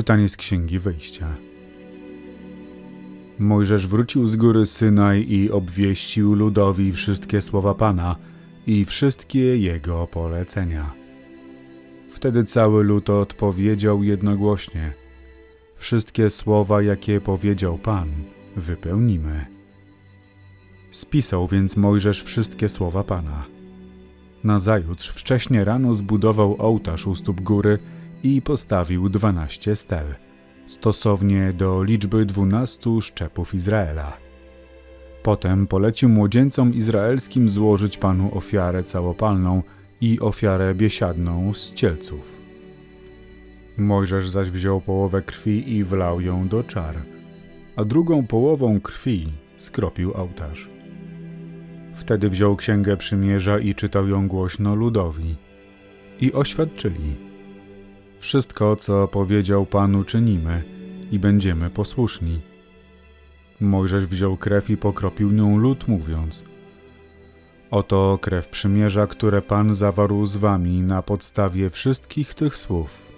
Czytanie z Księgi Wyjścia. Mojżesz wrócił z góry Synaj i obwieścił ludowi wszystkie słowa Pana i wszystkie jego polecenia. Wtedy cały lud odpowiedział jednogłośnie: Wszystkie słowa, jakie powiedział Pan, wypełnimy. Spisał więc Mojżesz wszystkie słowa Pana. Nazajutrz wcześnie rano zbudował ołtarz u stóp góry i postawił dwanaście stel, stosownie do liczby dwunastu szczepów Izraela. Potem polecił młodzieńcom izraelskim złożyć Panu ofiarę całopalną i ofiarę biesiadną z cielców. Mojżesz zaś wziął połowę krwi i wlał ją do czar, a drugą połową krwi skropił ołtarz. Wtedy wziął księgę przymierza i czytał ją głośno ludowi. I oświadczyli: Wszystko, co powiedział Panu, czynimy i będziemy posłuszni. Mojżesz wziął krew i pokropił nią lud, mówiąc: Oto krew przymierza, które Pan zawarł z wami na podstawie wszystkich tych słów.